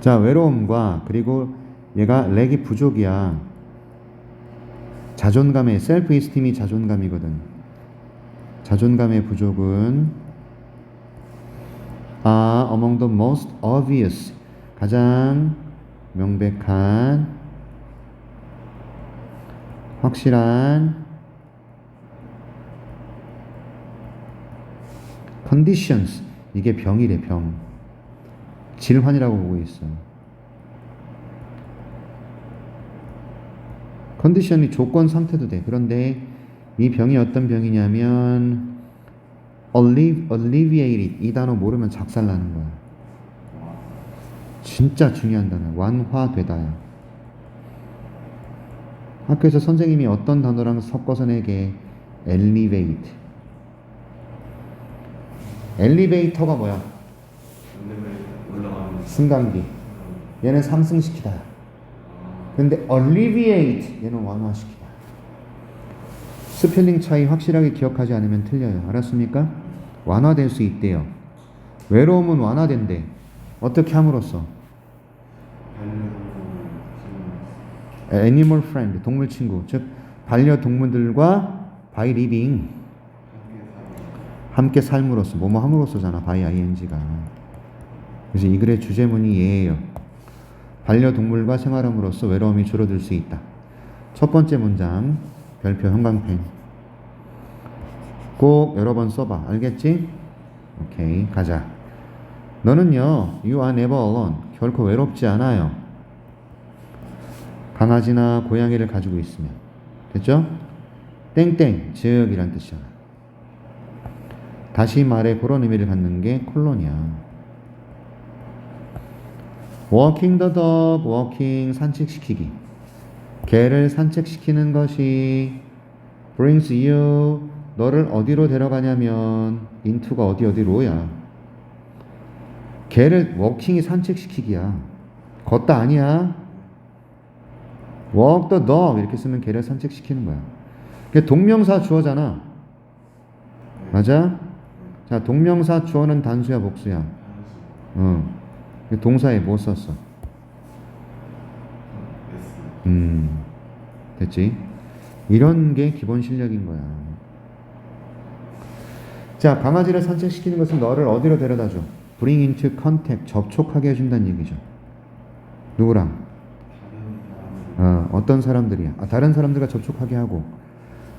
자, 외로움과 그리고 얘가 렉이 부족이야. 자존감의 셀프 이스팀이 자존감이거든. 자존감의 부족은 are among the most obvious 가장 명백한 확실한 conditions 이게 병이래 병 질환이라고 보고 있어 컨디션이 조건 상태도 돼. 그런데 이 병이 어떤 병이냐면 allevi- alleviated 이 단어 모르면 작살나는 거야. 진짜 중요한 단어 완화되다야. 학교에서 선생님이 어떤 단어랑 섞어서 내게 elevate 엘리베이터가 뭐야? 올라가는 승강기. 얘는 상승시키다. 근데 alleviate 얘는 완화시키다. 스펠링 차이 확실하게 기억하지 않으면 틀려요. 알았습니까? 완화될 수 있대요. 외로움은 완화된대. 어떻게 함으로써? 애니멀 프렌드 동물 친구 즉 반려동물들과 바이 리빙 함께 삶으로써 뭐뭐 함으로써잖아 바이 ing가 그래서 이 글의 주제문이 얘예요. 반려동물과 생활함으로써 외로움이 줄어들 수 있다. 첫 번째 문장 별표 형광펜. 꼭 여러 번 써봐. 알겠지? 오케이 가자. 너는요 you are never alone. 결코 외롭지 않아요. 강아지나 고양이를 가지고 있으면. 됐죠? 땡땡 즉 이란 뜻이잖아 다시 말해 그런 의미를 갖는 게 콜론이야 the dog walking 산책시키기 개를 산책시키는 것이 brings you 너를 어디로 데려가냐면 into가 어디 어디로야 개를 워킹이 산책시키기야 걷다 아니야 walk the dog 이렇게 쓰면 개를 산책시키는 거야. 동명사 주어잖아. 맞아? 자, 동명사 주어는 단수야, 복수야? 어. 그 동사에 뭐 썼어? 음. 됐지? 이런 게 기본 실력인 거야. 자, 강아지를 산책시키는 것은 너를 어디로 데려다 줘? bring into contact, 접촉하게 해준다는 얘기죠. 누구랑? 어, 어떤 사람들이야? 아, 다른 사람들과 접촉하게 하고.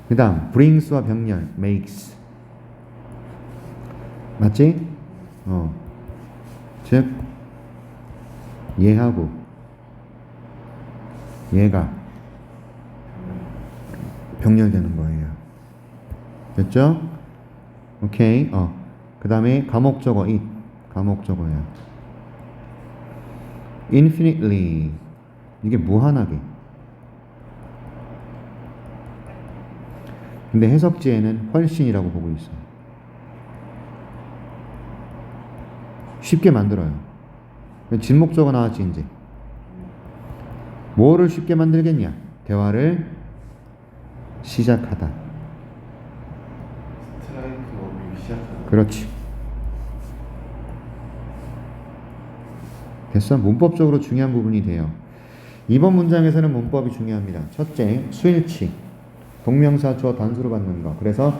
그 다음, brings와 병렬, makes. 맞지? 어. 즉, 얘하고, 얘가 병렬되는 거예요. 됐죠? 오케이. 어. 그 다음에 가목적어, it. 가목적어야. infinitely. 이게 무한하게. 근데 해석지에는 훨씬이라고 보고 있어요. 쉽게 만들어요. 진목적어 나왔지 이제. 뭐를 쉽게 만들겠냐? 대화를 시작하다. 시작하는 그렇지. 됐어? 문법적으로 중요한 부분이 돼요. 이번 문장에서는 문법이 중요합니다. 첫째, 수일치. 동명사 주어 단수로 받는 거. 그래서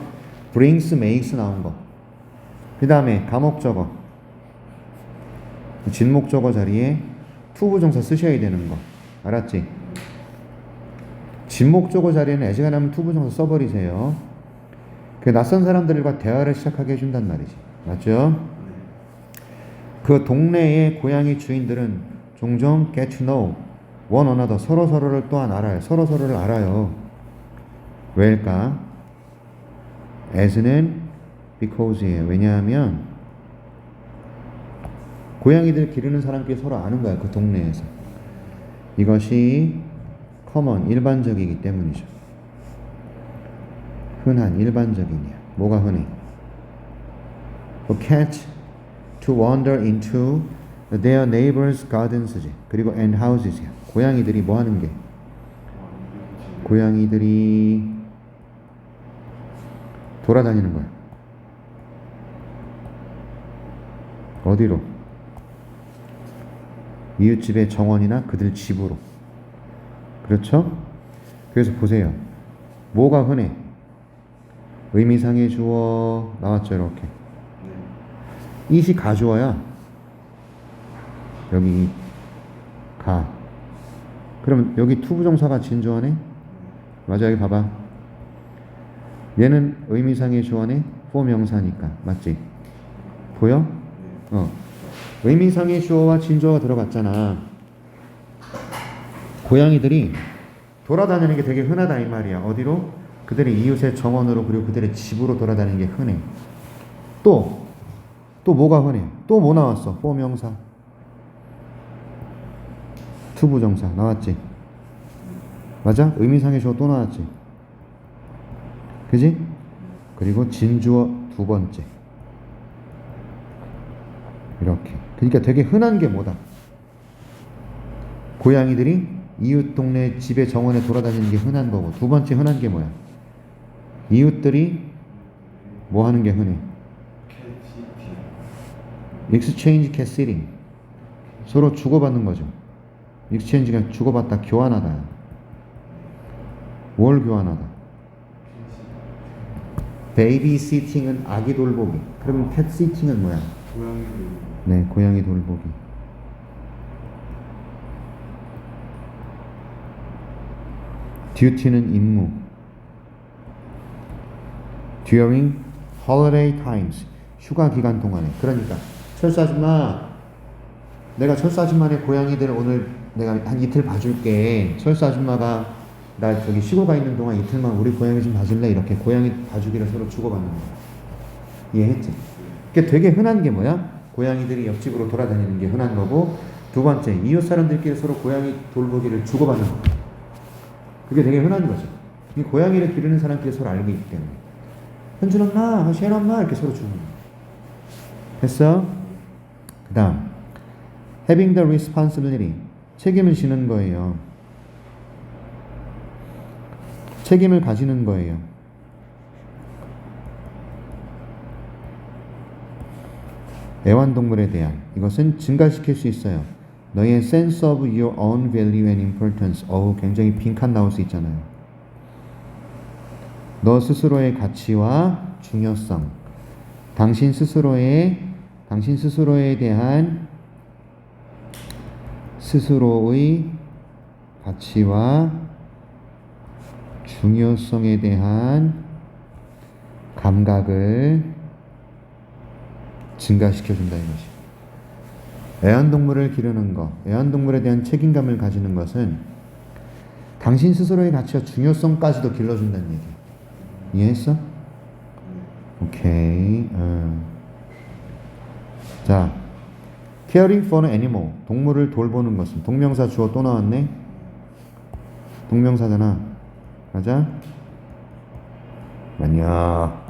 brings, makes 나온 거. 그 다음에 가목적어. 진목적어 자리에 투부정사 쓰셔야 되는 거. 알았지? 진목적어 자리에는 애시간하면 투부정사 써버리세요. 그 낯선 사람들과 대화를 시작하게 해준단 말이지. 맞죠? 그 동네의 고양이 주인들은 종종 get to know one another 서로 서로를 또한 알아요. 서로 서로를 알아요. 왜일까? as는 because예요. 왜냐하면 고양이들 기르는 사람끼리 서로 아는 거야. 그 동네에서. 이것이 common 일반적이기 때문이죠. 흔한 일반적이냐. 뭐가 흔해? For cat to wander into their neighbors' gardens지. 그리고 and houses야. 고양이들이 뭐 하는 게? 고양이들이 돌아다니는 거야. 어디로? 이웃집의 정원이나 그들 집으로. 그렇죠? 그래서 보세요. 뭐가 흔해? 의미상의 주어 나왔죠, 이렇게. 이시 가주어야. 여기 가. 그러면 여기 투부정사가 진주어네? 맞아, 여기 봐봐. 얘는 의미상의 주어네? 포명사니까. 맞지? 보여? 어. 의미상의 주어와 진주어가 들어갔잖아. 고양이들이 돌아다니는 게 되게 흔하다 이 말이야. 어디로? 그들의 이웃의 정원으로 그리고 그들의 집으로 돌아다니는 게 흔해. 또, 또 뭐가 흔해? 또 뭐 나왔어? 포명사. 투부정사 나왔지? 맞아? 의미상의 주어 또 나왔지? 그지? 그리고 진주어 두 번째. 이렇게. 그러니까 되게 흔한 게 뭐다? 고양이들이 이웃 동네 집의 정원에 돌아다니는 게 흔한 거고 두 번째 흔한 게 뭐야? 이웃들이 뭐 하는 게 흔해? cat sitting 서로 주고받는 거죠. exchange가 주고받다 교환하다. 뭘 교환하다? 베이비 시팅은 아기 돌보기. 그러면 캣 시팅은 뭐야? 고양이들 네, 고양이 돌보기. 듀티는 임무. during holiday times. 휴가 기간 동안에. 그러니까 철수 아줌마 내가 철수 아줌마네 고양이들 오늘 내가 한 이틀 봐줄게. 철수 아줌마가 나 저기 시골 가 있는 동안 이틀만 우리 고양이 좀 봐줄래? 이렇게 고양이 봐주기를 서로 주고받는 거야. 이해했지? 그게 되게 흔한 게 뭐야? 고양이들이 옆집으로 돌아다니는 게 흔한 거고 두 번째 이웃 사람들끼리 서로 고양이 돌보기를 주고받는 거. 그게 되게 흔한 거죠. 이 고양이를 기르는 사람끼리 서로 알고 있기 때문에 현준 엄마, 셰 엄마 이렇게 서로 주는 거. 됐어? 그 다음 having the responsibility 책임을 지는 거예요. 책임을 가지는 거예요. 애완동물에 대한 이것은 증가시킬 수 있어요. 너의 sense of your own value and importance. 어우, 굉장히 빈칸 나올 수 있잖아요. 너 스스로의 가치와 중요성. 당신 스스로의 당신 스스로에 대한 스스로의 가치와 중요성에 대한 감각을 증가시켜준다 이것이. 애완동물을 기르는 것, 애완동물에 대한 책임감을 가지는 것은 당신 스스로의 가치와 중요성까지도 길러준다는 얘기. 이해했어? 오케이. 어. 자, caring for an animal, 동물을 돌보는 것은 동명사 주어 또 나왔네. 동명사잖아. 맞아? 맞냐?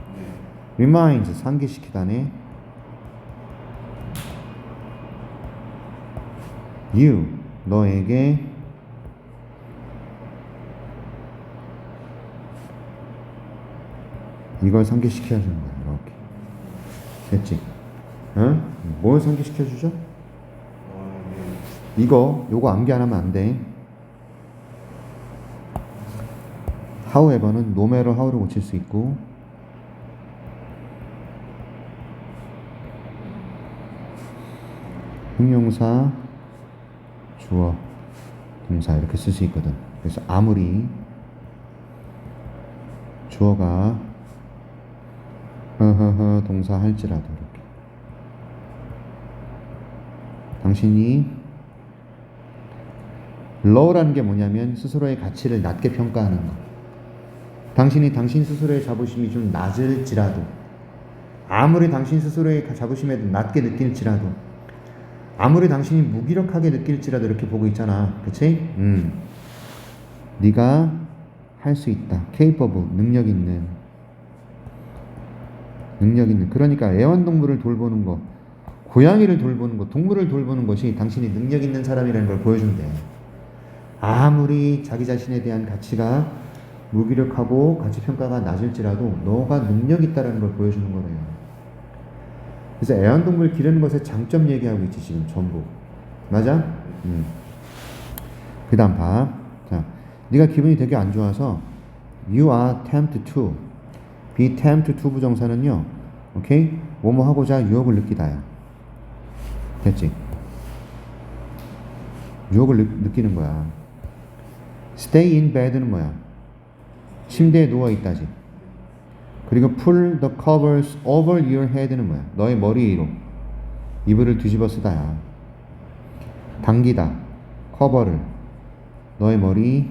reminds 상기시키다네. You 너에게 이걸 상기시켜 주는 거야. 이렇게. 됐지? 어? 뭘 상기시켜 주죠? 이거 요거 암기 안 하면 안 돼. however는 matter how로 고칠 수 있고 형용사 주어 동사 이렇게 쓸 수 있거든. 그래서 아무리 주어가 허허허 동사 할지라도 이렇게 당신이 low라는 게 뭐냐면 스스로의 가치를 낮게 평가하는 거. 당신이 당신 스스로의 자부심이 좀 낮을지라도 아무리 당신 스스로의 자부심에 낮게 느낄지라도 아무리 당신이 무기력하게 느낄지라도 이렇게 보고 있잖아. 그치? 음. 네가 할 수 있다. capable, 능력 있는. 능력 있는. 그러니까 애완동물을 돌보는 거, 고양이를 돌보는 거, 동물을 돌보는 것이 당신이 능력 있는 사람이라는 걸 보여준대. 아무리 자기 자신에 대한 가치가 무기력하고 가치 평가가 낮을지라도 너가 능력 있다라는 걸 보여주는 거래요. 그래서 애완동물 기르는 것의 장점 얘기하고 있지 지금 전부 맞아? 음. 그 다음 봐. 자, 네가 기분이 되게 안 좋아서 you are tempted to be tempted to 부정사는요. 오케이? 뭐뭐 하고자 유혹을 느끼다야. 됐지? 유혹을 느, 느끼는 거야. stay in bed는 뭐야? 침대에 누워 있다지. 그리고 pull the covers over your head는 뭐야? 너의 머리 위로 이불을 뒤집어 쓰다야. 당기다. 커버를 너의 머리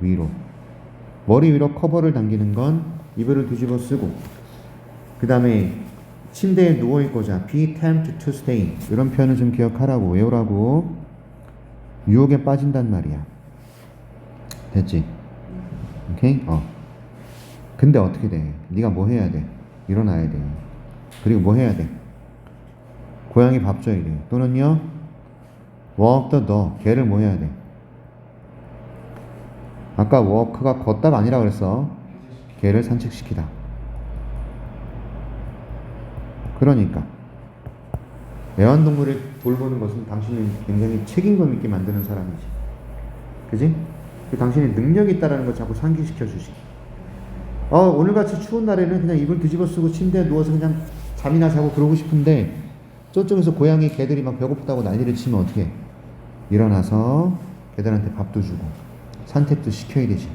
위로. 머리 위로 커버를 당기는 건 이불을 뒤집어 쓰고 그 다음에 침대에 누워 있고자 be tempted to stay 이런 표현을 좀 기억하라고 외우라고 유혹에 빠진단 말이야. 됐지? 오케이? 어. 근데 어떻게 돼? 네가 뭐 해야 돼? 일어나야 돼. 그리고 뭐 해야 돼? 고양이 밥 줘야 돼. 또는요, walk the dog. 개를 뭐 해야 돼? 아까 walk가 걷다가 아니라 그랬어. 개를 산책시키다. 그러니까 애완동물을 돌보는 것은 당신을 굉장히 책임감 있게 만드는 사람이지. 그지? 그 당신의 능력이 있다라는 걸 자꾸 상기시켜 주시. 어, 오늘같이 추운 날에는 그냥 이불 뒤집어 쓰고 침대에 누워서 그냥 잠이나 자고 그러고 싶은데 저쪽에서 고양이 개들이 막 배고프다고 난리를 치면 어떻게 해? 일어나서 개들한테 밥도 주고 산책도 시켜야 되지.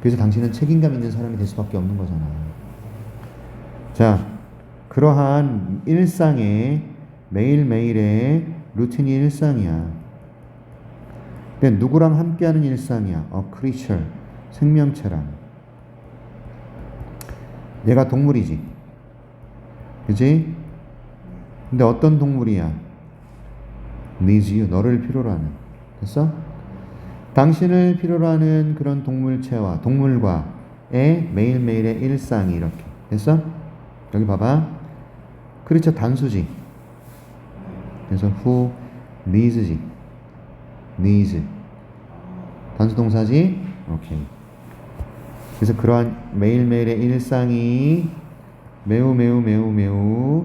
그래서 당신은 책임감 있는 사람이 될 수밖에 없는 거잖아. 자, 그러한 일상의 매일매일의 루틴이 일상이야. 근데 누구랑 함께하는 일상이야? 어, 크리처, 생명체랑. 얘가 동물이지. 그지? 근데 어떤 동물이야? needs you, 너를 필요로 하는. 됐어? 당신을 필요로 하는 그런 동물체와 동물과의 매일매일의 일상이 이렇게. 됐어? 여기 봐봐. 크리처 단수지. 그래서 who needs지. needs. 단수 동사지? 오케이. 그래서 그러한 매일매일의 일상이 매우 매우 매우 매우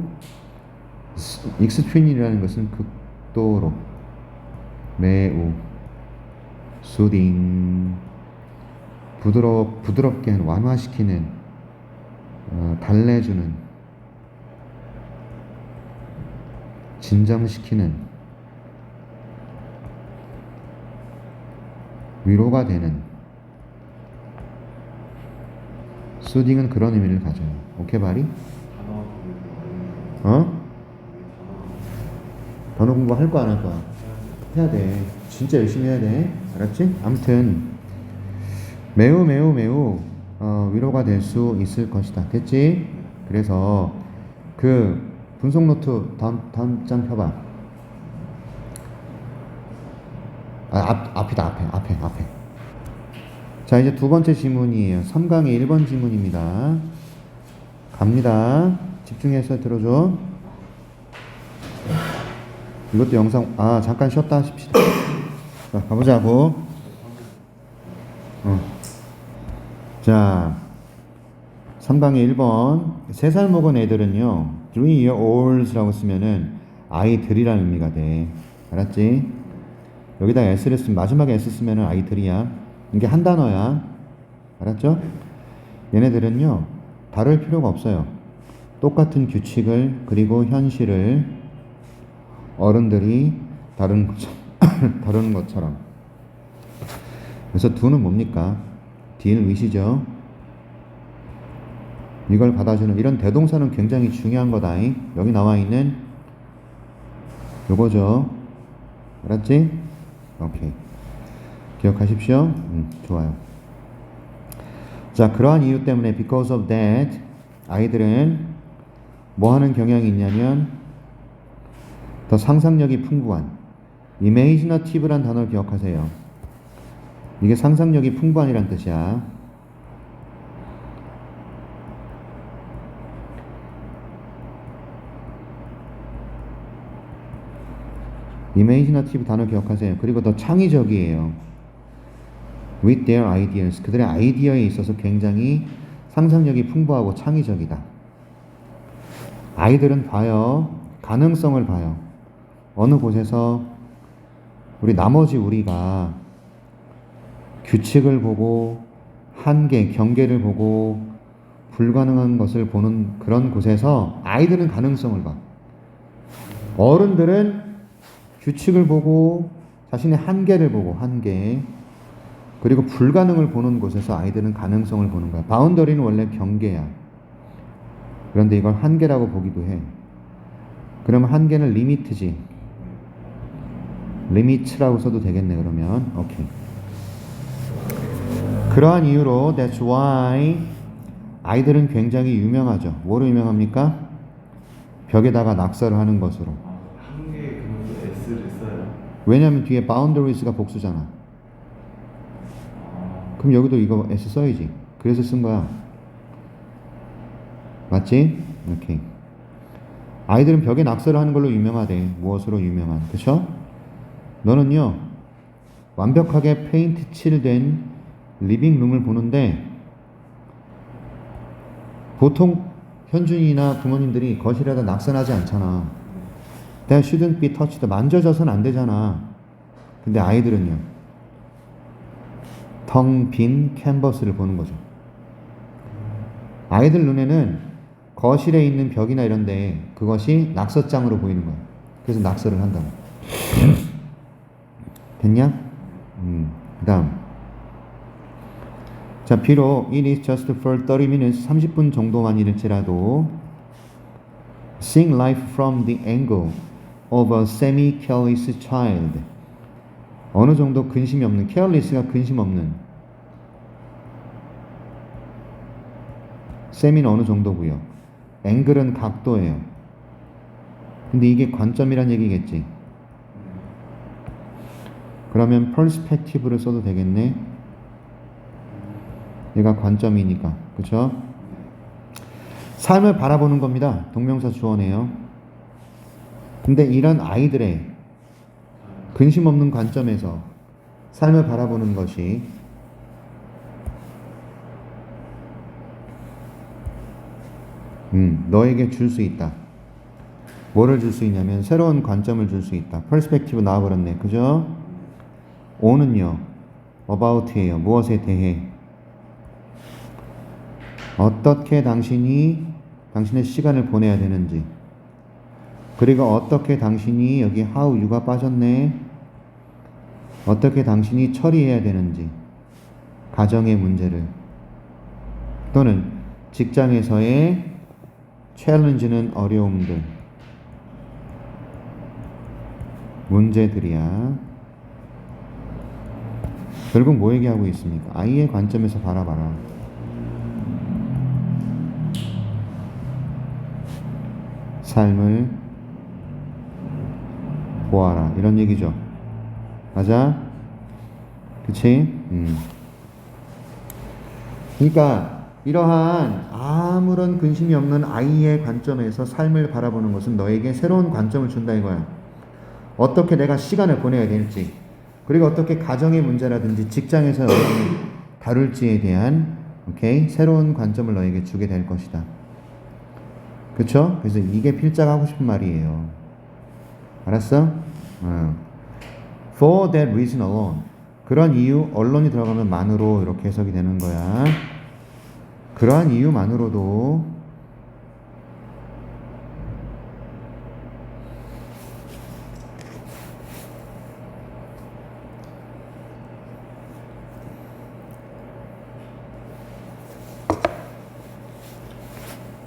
익스트림이라는 것은 극도로 매우 수딩 부드러 부드럽게 완화시키는 어, 달래주는 진정시키는 위로가 되는 수딩은 그런 의미를 가져요. 오케이 바리? 어? 단어 공부 할 거 안 할 거야? 해야 돼. 진짜 열심히 해야 돼. 알았지? 아무튼 매우 매우 매우 어, 위로가 될 수 있을 것이다. 됐지? 그래서 그 분석 노트 다음 다음 장 펴봐. 아, 앞 앞이다 앞에 앞에 앞에. 자 이제 두 번째 지문이에요. 3강의 1번 지문입니다. 갑니다. 집중해서 들어줘. 이것도 영상 아 잠깐 쉬었다 하십시다. 자 가보자고. 어. 자 3강의 1번 3살 먹은 애들은요 3 year olds라고 쓰면은 아이들이라는 의미가 돼. 알았지? 여기다 s를 쓰면 마지막에 s 쓰면은 아이들이야. 이게 한 단어야. 알았죠? 얘네들은요 다를 필요가 없어요. 똑같은 규칙을 그리고 현실을 어른들이 다른 다루는 것처럼. 그래서 두는 뭡니까? 딜 위시죠. 이걸 받아주는 이런 대동사는 굉장히 중요한 거다. 여기 나와 있는 요거죠. 알았지? 오케이. 기억하십시오. 음, 좋아요. 자, 그러한 이유 때문에 because of that 아이들은 뭐 하는 경향이 있냐면 더 상상력이 풍부한 imaginative란 단어를 기억하세요. 이게 상상력이 풍부한이란 뜻이야. imaginative 단어 기억하세요. 그리고 더 창의적이에요. With their ideas. 그들의 아이디어에 있어서 굉장히 상상력이 풍부하고 창의적이다. 아이들은 봐요. 가능성을 봐요. 어느 곳에서 우리 나머지 우리가 규칙을 보고 한계, 경계를 보고 불가능한 것을 보는 그런 곳에서 아이들은 가능성을 봐. 어른들은 규칙을 보고 자신의 한계를 보고 한계 그리고 불가능을 보는 곳에서 아이들은 가능성을 보는 거야. 바운더리는 원래 경계야. 그런데 이걸 한계라고 보기도 해. 그러면 한계는 리미트지. 리미트라고 써도 되겠네 그러면. 오케이. 그러한 이유로 that's why 아이들은 굉장히 유명하죠. 뭐로 유명합니까? 벽에다가 낙서를 하는 것으로. 써요. 왜냐면 뒤에 boundaries가 복수잖아. 그럼 여기도 이거 S 써야지. 그래서 쓴 거야. 맞지? 오케이. 아이들은 벽에 낙서를 하는 걸로 유명하대. 무엇으로 유명한? 그쵸? 너는요, 완벽하게 페인트 칠된 리빙룸을 보는데, 보통 현준이나 부모님들이 거실에다 낙서하지 않잖아. That shouldn't be touched. 만져져서는 안 되잖아. 근데 아이들은요, 텅 빈 캔버스를 보는 거죠. 아이들 눈에는 거실에 있는 벽이나 이런데 그것이 낙서장으로 보이는 거야. 그래서 낙서를 한다고. 됐냐? 음, 그 다음. 자, 비록 it is just for 30 minutes, 30분 정도만일지라도 seeing life from the angle of a semi-careless child. 어느 정도 근심이 없는, careless가 근심 없는. Semi는 어느 정도고요. angle은 각도예요. 근데 이게 관점이란 얘기겠지. 그러면 perspective를 써도 되겠네. 얘가 관점이니까. 그쵸? 삶을 바라보는 겁니다. 동명사 주어네요. 근데 이런 아이들의 근심 없는 관점에서 삶을 바라보는 것이 음, 너에게 줄 수 있다. 뭐를 줄 수 있냐면 새로운 관점을 줄 수 있다. 퍼스펙티브 나와버렸네. 그죠? 오는요. about이에요. 무엇에 대해. 어떻게 당신이 당신의 시간을 보내야 되는지. 그리고 어떻게 당신이 여기 how you가 빠졌네. 어떻게 당신이 처리해야 되는지. 가정의 문제를. 또는 직장에서의 챌린지는 어려움들. 문제들이야. 결국 뭐 얘기하고 있습니까? 아이의 관점에서 바라봐라. 삶을 보아라. 이런 얘기죠. 맞아? 그치? 음. 그러니까 이러한 아무런 근심이 없는 아이의 관점에서 삶을 바라보는 것은 너에게 새로운 관점을 준다 이거야. 어떻게 내가 시간을 보내야 될지, 그리고 어떻게 가정의 문제라든지 직장에서 다룰지에 대한 오케이 새로운 관점을 너에게 주게 될 것이다. 그쵸? 그래서 이게 필자가 하고 싶은 말이에요. 알았어? 어. For that reason alone. 그런 이유, 언론이 들어가면 만으로 이렇게 해석이 되는 거야. 그러한 이유만으로도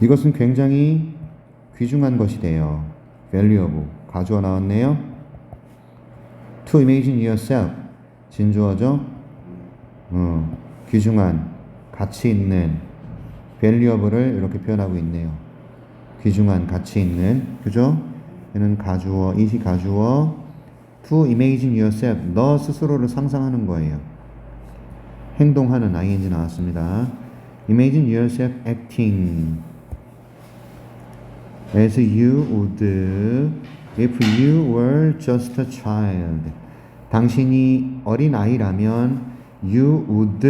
이것은 굉장히 귀중한 것이 돼요. valuable. 가주어 나왔네요. To imagine yourself. 진주어죠. 어, 귀중한, 가치 있는, valuable을 이렇게 표현하고 있네요. 귀중한, 가치 있는, 그죠? 얘는 가주어, 이시 가주어. To imagine yourself. 너 스스로를 상상하는 거예요. 행동하는 ing 나왔습니다. Imagine yourself acting. as you would if you were just a child. 당신이 어린 아이라면 you would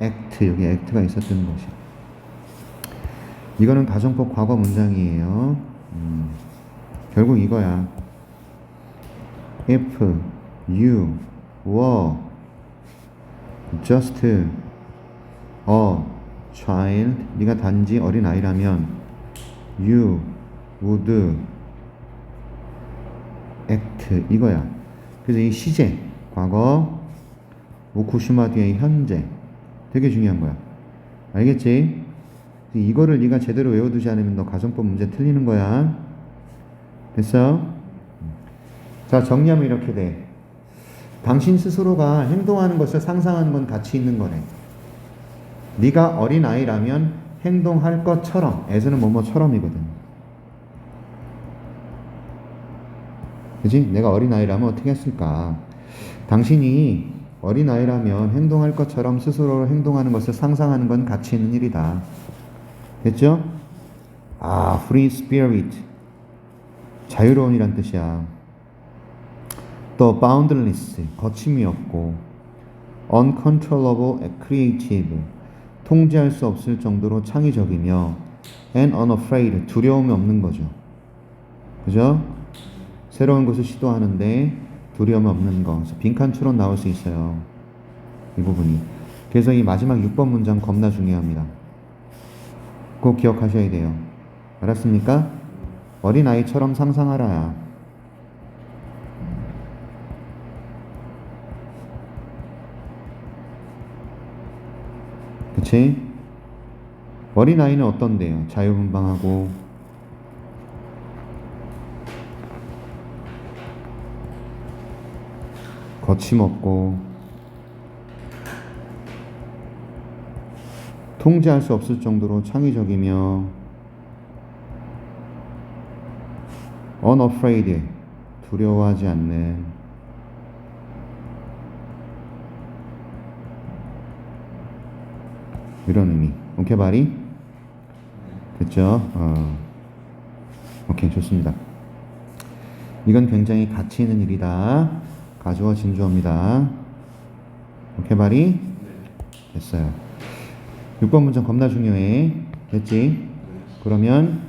act 여기 act가 있었던 것이. 이거는 가정법 과거 문장이에요. 음, 결국 이거야. if you were just a child 네가 단지 어린 아이라면 you would act 이거야. 그래서 이 시제 과거 오쿠시마 뒤에 이 현재 되게 중요한 거야. 알겠지? 이거를 네가 제대로 외워두지 않으면 너 가정법 문제 틀리는 거야. 됐어? 자 정리하면 이렇게 돼. 당신 스스로가 행동하는 것을 상상하는 건 가치 있는 거래. 네가 어린 아이라면 행동할 것처럼 에서는 뭐뭐처럼이거든. 그지? 내가 어린 아이라면 어떻게 했을까? 당신이 어린 아이라면 행동할 것처럼 스스로 행동하는 것을 상상하는 건 가치 있는 일이다. 됐죠? 아, free spirit. 자유로운이란 뜻이야. 또 boundless, 거침이 없고 uncontrollable, creative, 통제할 수 없을 정도로 창의적이며 and unafraid, 두려움이 없는 거죠. 그죠? 새로운 것을 시도하는데 두려움이 없는 거. 그래서 빈칸 추론 나올 수 있어요. 이 부분이. 그래서 이 마지막 6번 문장 겁나 중요합니다. 꼭 기억하셔야 돼요. 알았습니까? 어린 아이처럼 상상하라. 그치? 어린 아이는 어떤데요? 자유분방하고 거침없고 통제할 수 없을 정도로 창의적이며 unafraid 두려워하지 않는 이런 의미 오케이 바리 됐죠? 어. 오케이 좋습니다 이건 굉장히 가치 있는 일이다 진주어입니다. 오케이 바리? 됐어요. 6번 문장 겁나 중요해. 됐지? 그러면